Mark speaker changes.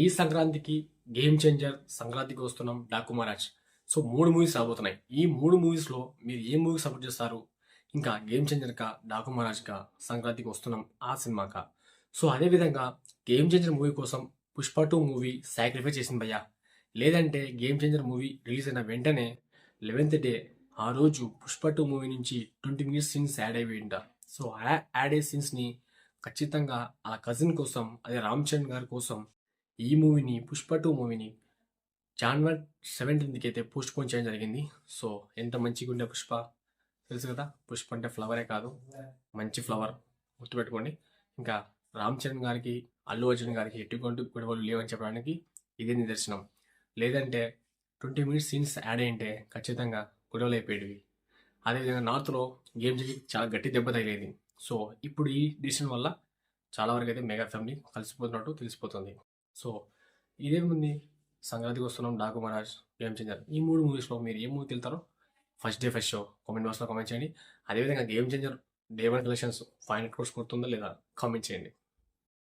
Speaker 1: ఈ సంక్రాంతికి game changer సంక్రాంతికి వస్తున్నాం డాకు మహారాజ్ సో మూడు మూవీస్ రాబోతున్నాయి. ఈ మూడు మూవీస్లో మీరు ఏ మూవీ సపోర్ట్ చేస్తారు? ఇంకా గేమ్ చేంజర్కా డాకు మహారాజ్ కా సంక్రాంతికి వస్తున్నాం ఆ సినిమాకా సో అదేవిధంగా గేమ్ చేంజర్ మూవీ కోసం పుష్ప టూ మూవీ సాక్రిఫై చేసింది భయ్యా. లేదంటే గేమ్ చేంజర్ మూవీ రిలీజ్ అయిన వెంటనే లెవెన్త్ డే ఆ రోజు పుష్ప టూ మూవీ నుంచి ట్వంటీ మినిట్స్ సీన్స్ యాడ్ అయిపోయింట. సో ఆ యాడ్ అయ్యే సీన్స్ని ఖచ్చితంగా ఆ కజిన్ కోసం అదే రామ్ చరణ్ గారి కోసం ఈ మూవీని పుష్ప టూ మూవీని జాన్వర్ సెవెంటీన్త్కి అయితే పోస్ట్ పోన్ చేయడం జరిగింది. సో ఎంత మంచిగా ఉండే పుష్ప? తెలుసు కదా? పుష్ప అంటే ఫ్లవరే కాదు. మంచి ఫ్లవర్ గుర్తుపెట్టుకోండి. ఇంకా రామ్ చరణ్ గారికి అల్లు అర్జున్ గారికి ఎటువంటి గొడవలు లేవని చెప్పడానికి ఇదే నిదర్శనం. లేదంటే ట్వంటీ మినిట్స్ సీన్స్ యాడ్ అయ్యింటే ఖచ్చితంగా గొడవలు అయిపోయేవి అదేవిధంగా నార్త్లో గేమ్ చేసి చాలా గట్టి దెబ్బ తగిలేది. సో ఇప్పుడు ఈ డిసిషన్ వల్ల చాలా వరకు అయితే మెగా ఫ్యామిలీ కలిసిపోతున్నట్టు తెలిసిపోతుంది. సో ఇదేముంది సంక్రాంతికి వస్తున్నాం. డాకు మహారాజ్ గేమ్ చేంజర్ ఈ మూడు మూవీస్లో మీరు ఏ మూవీ వెళ్తారో first day first show comment బాక్స్లో కామెంట్ చేయండి. అదేవిధంగా game changer day one collections five hundred crores కొడుతుందో లేదా? కామెంట్ చేయండి.